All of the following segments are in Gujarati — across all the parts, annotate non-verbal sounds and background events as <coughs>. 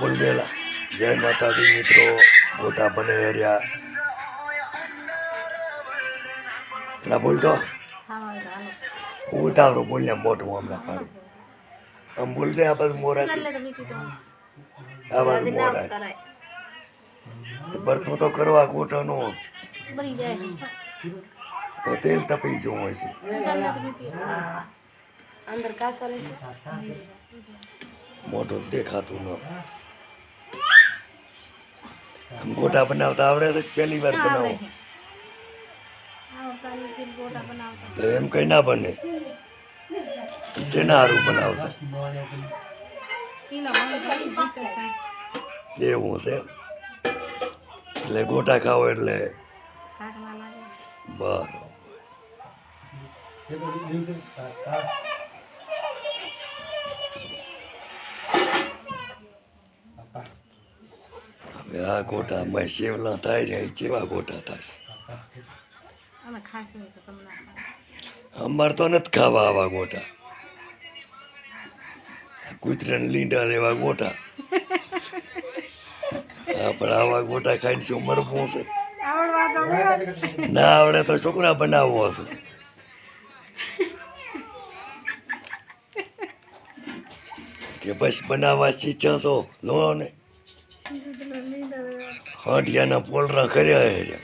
બોલદેલા જય માતાજી મિત્રો મોટા બને એરિયા ના બોલતો? ઉતાવળો બોલ્યા મોટું હમણાં પાડું આમ બોલતે આ બધું મોરા આ બધું મોરા ભરતું તો કરવા ગોટાનું તો તેલ તપી જવું હોય છે. અંદર કાસા મોટું દેખાતું ન ગોટા બનાવતા આવડે તો પહેલી વાર બનાવો. તો એમ કઈ ના બને. જેના હારું બનાવશે. એવું છે એટલે ગોટા ખાઓ એટલે બરોબર. આ ગોટા મેં શેવલા થાય રહ્યા જેવા ગોટા થાય અમારે તો નથી ખાવા આવા ગોટા. કૂતરાને લીંડા લેવા ગોટા. હા પણ આવા ગોટા ખાઈને શું મરવું છે ના આવડે તો છોકરા બનાવવો હશે. કે બસ બનાવવા શીખ્યા છો? લો ને. હાંડિયાના પોલરા કર્યા હેર્યા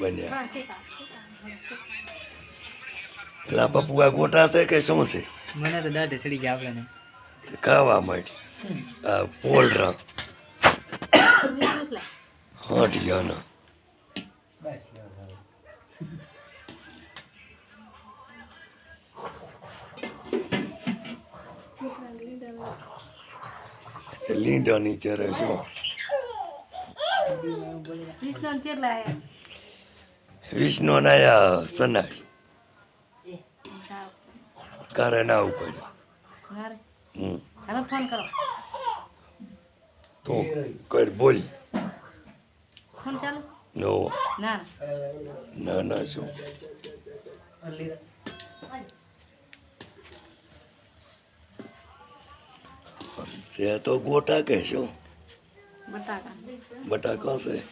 બન્યા. પેલા આ ગોટા છે કે શું છે? મને તો દાઢે ચડી ગયા આપણે ખાવા માટે. આ પોલરા. <coughs> હાંડિયાના એ લીંડાની ત્યારે શું વિષ્ણુ નાયા સનાડી કારે ના હમ. ફોન તું કર બોલ. ફોન ચાલુ? નો. ના. ના ના શું? છે તો ગોટા કહેશો? બટાકા. બટાકા છે?